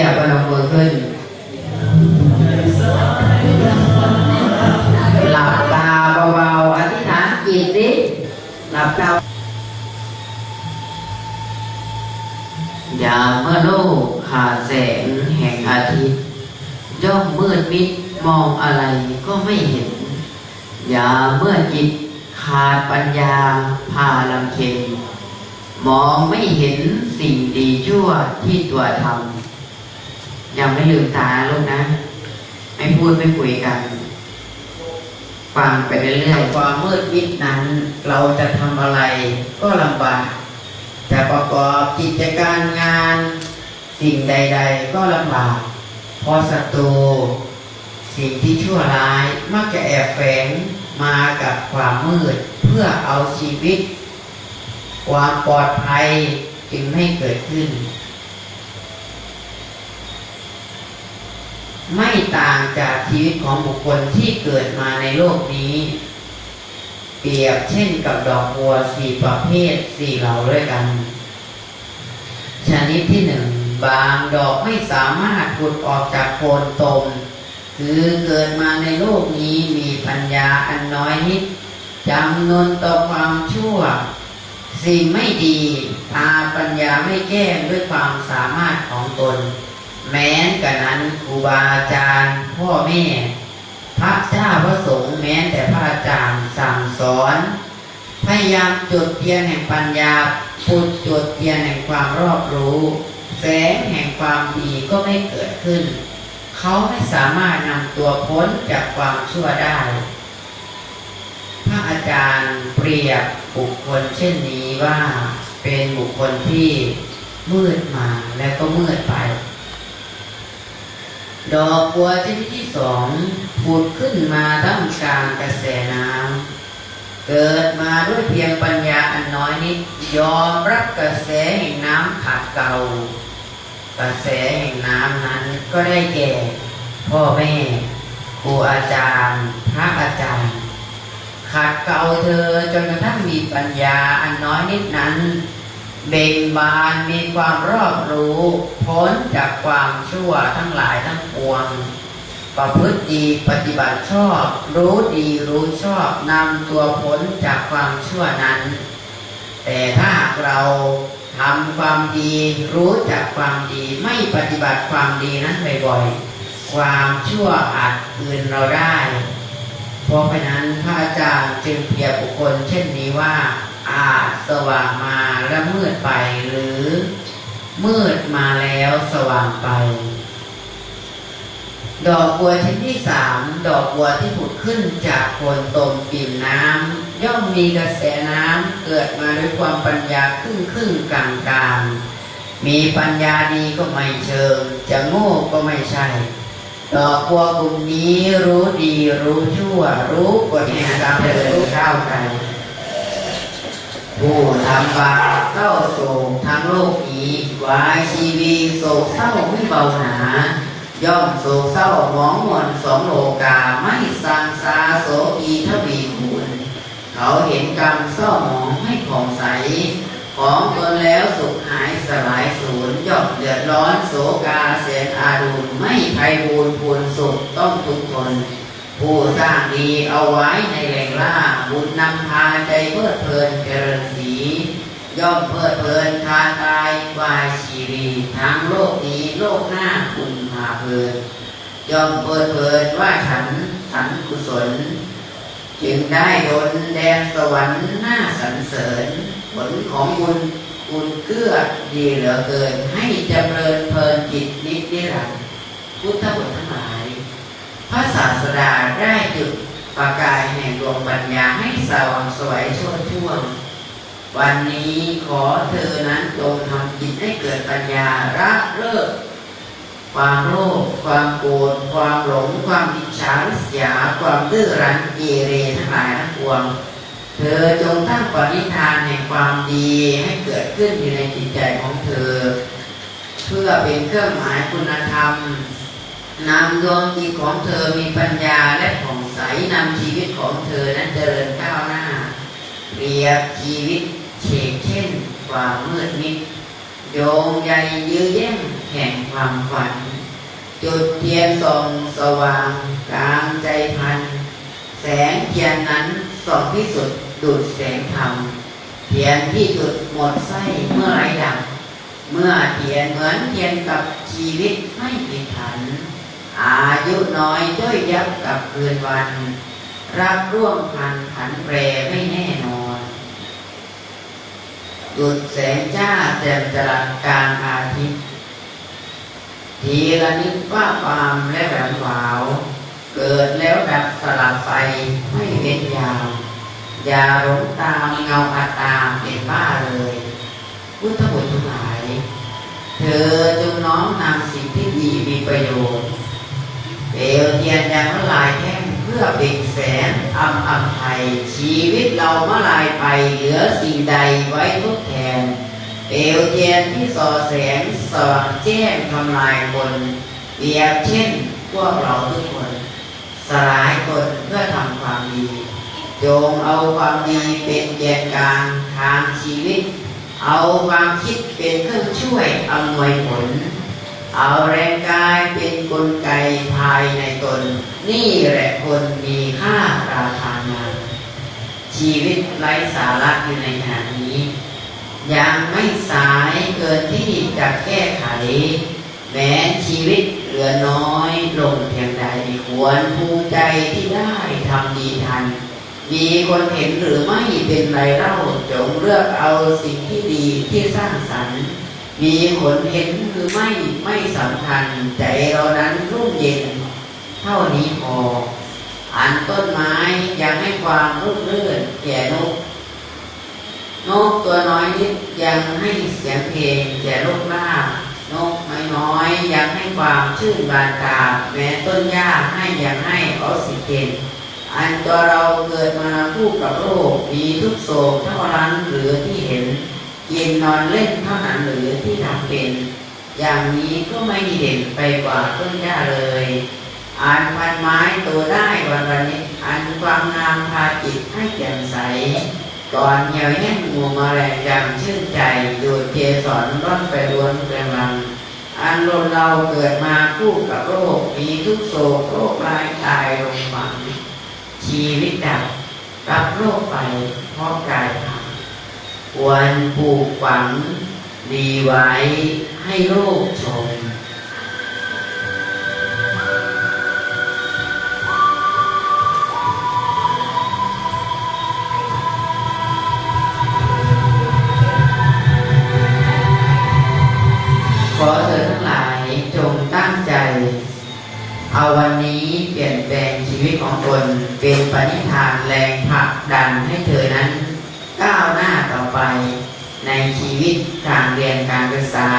ยประนมมือขึ้น หลับตาเบาๆอธิษฐานจิตดิหลับตาอย่าเมื่อโลกขาดแสงแห่งอาทิตย์ย่อมมืดมิดมองอะไรก็ไม่เห็น อย่าเมื่อจิตขาดปัญญาพาลำเค็ญมองไม่เห็นสิ่งดีชั่วที่ตัวทำ ยังไม่ลืมตาลูกนะ ไม่พูดไม่คุยกัน ฟังไปเรื่อยๆความมืดมิดนั้น เราจะทำอะไรก็ลำบากจะประกอบกิจการงาน สิ่งใด ๆ ก็ลำบากเพราะศัตรูสิ่งที่ชั่วร้ายมักจะแอบแฝงมากับความมืดเพื่อเอาชีวิต ความปลอดภัยจึงไม่เกิดขึ้น ไม่ต่างจากชีวิตของบุคคลที่เกิดมาในโลกนี้ เปรียบเช่นกับดอกบัวสี่ประเภทสี่เหล่าด้วยกัน ชนิดที่หนึ่งบางดอกไม่สามารถผุดออกจากโคนตม คือเกิดมาในโลกนี้มีปัญญาอันน้อยนิดจำนวนต่อความชั่ว สิ่งไม่ดีตาปัญญาไม่แก้ด้วยความสามารถของตน แม้นกระนั้นครูบาอาจารย์พ่อแม่ พระเจ้าพระสงฆ์แม้แต่พระอาจารย์สั่งสอน พยายามจุดเทียนแห่งปัญญาปุดจุดเทียนแห่งความรอบรู้ แสงแห่งความดีก็ไม่เกิดขึ้น เขาไม่สามารถนำตัวพ้นจากความชั่วได้ พระอาจารย์เปรียบบุคคลเช่นนี้ว่าเป็นบุคคลที่มืดมาแล้วก็มืดไป ดอกบัวชนิดที่สองผุดขึ้นมาท่ามกลางกระแสน้ำเกิดมาด้วยเพียงปัญญาอันน้อยนิดยอมรับกระแสแห่งน้ำขัดเกลากระแสแห่งน้ำนั้นก็ได้แก่ พ่อแม่ครูอาจารย์พระอาจารย์ขัดเกลาเธอจนกระทั่งมีปัญญาอันน้อยนิดนั้น เบ่งบานมีความรอบรู้พ้นจากความชั่วทั้งหลายทั้งปวง ประพฤติดีปฏิบัติชอบ รู้ดีรู้ชอบนำตัวพ้นจากความชั่วนั้น แต่ถ้าเราทำความดีรู้จักความดีไม่ปฏิบัติความดีนั้นบ่อยๆความชั่วอาจคืนเราได้ เพราะฉะนั้นพระอาจารย์จึงเปรียบบุคคลเช่นนี้ว่า อาจสว่างมาแล้วมืดไปหรือ มืดมาแล้วสว่างไป ดอกบัวชนิดที่สามดอกบัวที่ผุดขึ้นจากโคนตมปิ่มน้ำย่อมมีกระแสน้ำเกิดมาด้วยความปัญญาครึ่งครึ่งกลางกลางมีปัญญาดีก็ไม่เชิง จะโง่ก็ไม่ใช่ดอกบัวกลุ่มนี้รู้ดีรู้ชั่ว รู้กฎแห่งกรรมเดินก้าวไก ลำบาเศร้าโศกทั้งโลกนี้วายชีวีโศกเศร้าไม่เบาหนา ย่อมโศกเศร้าหมองมนสองโลกาไม่สังสาโสกีทวีคูณเขาเห็นกรรมเศร้าหมองไม่ผ่องใส ของตนแล้วสุขหายสลายสูญย่อมเดือดร้อนโศกาเสียนอาดูลไม่ไพบูรณ์พูนสุขต้องทุกข์ทนผู้สร้างดีเอาไว้ในแหล่งล่าบุญนำพาใจเพื่อเพลินเจริญสี ย่อมเพื่อเพลินทานตายวายชีวีทั้งโลกนี้โลกหน้าคุณพาเพลินย่อมเพื่อเพลินว่าฉันสันกุศล จึงได้ดนแดนสวรรค์หน้าสรรเสริญ ผลของบุญบุญเกื้อดีเหลือเกิน ให้จำเริญเพลินจิตนิดนิรันดร์พุทธบุตรทั้งหลาย พระศาสดาได้จุดประกายแห่งดวงปัญญาให้สว่างสวยช่วช่วงว วันนี้ขอเธอนั้นจงทำจิตให้เกิดปัญญาละเลิก ความโลภความโกรธความหลง ความอิจฉาริษยา ความดื้อรั้นเกเรทั้งหลายทั้งปวง เธอจงตั้งปณิธานแห่งความดีให้เกิดขึ้นอยู่ในจิตใจของเธอ เพื่อเป็นเครื่องหมายคุณธรรมนำดวงจิตของเธอมีปัญญาและผ่องใสนำชีวิตของเธอนั้นเจริญก้าวหน้าเปรียบชีวิต เฉกเช่นความมืดมิดโยงใยยื้อแย่งแห่งความฝัน จุดเทียนส่องสว่างกลางใจพัน แสงเทียนนั้นส่องที่สุดดูดแสงธรรมเทียนที่จุดหมดไส้เมื่อไรดับ เมื่อเทียนเหมือนเทียนกับชีวิตไม่ผิดผัน อายุน้อยจ้อยยับกับคืนวัน รักร่วมพันผันแปรไม่แน่นอน ดุดแสงจ้าแจ่มจรัสกลางอาทิตย์ทีละนิดว่าความและแหวววาว เกิดแล้วดับสลับไปไม่เว้นยาว อย่าหลงตามเงาอาตาเป็นบ้าเลยพุทธบุตรทั้งหลาย เธอจงน้อมนำสิ่งที่ดีมีประโยชน์เปลวเทียนยังละลายแท่ พื่อเป็นแสนอำอำไทยชีวิตเราเมื่อลายไปเหลือสิ่งใดไว้ทดแทนเปลวเทียนที่ส่อแสงสว่างแจ้งทำลายคนเปียบเช่นพวกเราทุกคน สลายคนเพื่อทำความดีจงเอาความดีเป็นแกนกลางทางชีวิต เอาความคิดเป็นเครื่องช่วยอำนวยผล เอาแรงกายเป็นกลไกภายในตน นี่แหละคนมีค่าราคางาน ชีวิตไร้สาระอยู่ในขณะนี้ ยังไม่สายเกินที่จะแก้ไขแม้ชีวิตเหลือน้อยลงเพียงใดควรภูมิใจที่ได้ทำดีทัน มีคนเห็นหรือไม่เป็นไรเล่าจงเลือกเอาสิ่งที่ดีที่สร้างสรรค์ มีคนเห็นหรือไม่ไม่สำคัญใจเรานั้นรุ่มเย็น เท่านี้พออันต้นไม้ยังให้ความรุ่มรื่นแก่นก นกตัวน้อยนิดยังให้เสียงเพลงแก่ลูกล่านกน้อยๆยังให้ความชื่นบานตาแม้ต้นหญ้าให้ยังให้ออกซิเจนอันตัวเราเกิดมาคู่กับโรคมีทุกโศกเท่านั้นหรือที่เห็น กินนอนเล่นเท่านั้นหรือที่ทำเป็น อย่างนี้ก็ไม่เด่นไปกว่าต้นหญ้าเลยอ่านพันไม้ตัวได้วันวันนี้อันความงามพาจิตให้แจ่มใส ก่อนเหี่ยวแห้งงูมาแรงยังชื่นใจดูดเกสรร่อนไปล้วนกำลัง อันลนเราเกิดมาคู่กับโรคมีทุกโศกโรคร้ายตายลงฝังชีวิตดับรับโรคไปเพราะกายพั ควรปลูกฝังดีไว้ให้โลกชม ขอเธอทั้งหลายจงตั้งใจ เอาวันนี้เปลี่ยนแปลงชีวิตของตนเป็นปณิธานแรงผลักดันให้เธอนั้น ก้าวหน้าต่อไป ในชีวิตการเรียนการศึกษา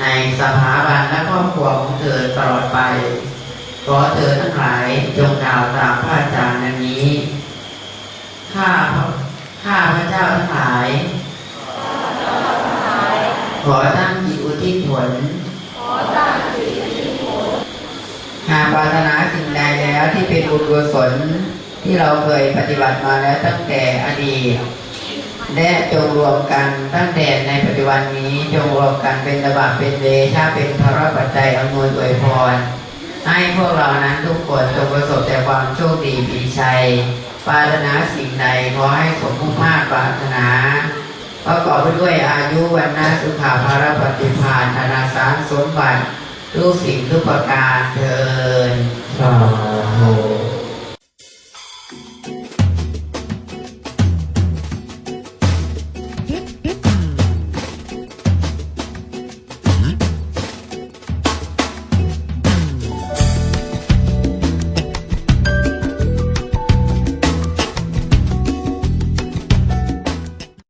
ในสถาบันและครอบครัวของเธอตลอดไปขอเธอทั้งหลายจงกล่าวตามพระอาจารย์นั้นนี้ข้าพระข้าพระเจ้าทั้งหลาย ขอตั้งจิตอุทิศผลหากปรารถนาสิ่งใดแล้วที่เป็นบุญกุศลที่เราเคยปฏิบัติมาแล้วตั้งแต่อดีต และจงรวมกันตั้งแต่ในปัจจุบันนี้จงรวมกันเป็นตบะเป็นเดชาเป็นพระปัจจัยอำนวยอวยพร ให้พวกเรานั้นทุกคนจงประสบแต่ความโชคดีปีชัยปรารถนาสิ่งใดขอให้สมมุ่งมาตรปรารถนาประกอบไปด้วยอายุวันนาสุขาภารปฏิภาณอนาสารสมบัติทุกสิ่งทุกประการเทินสาธุ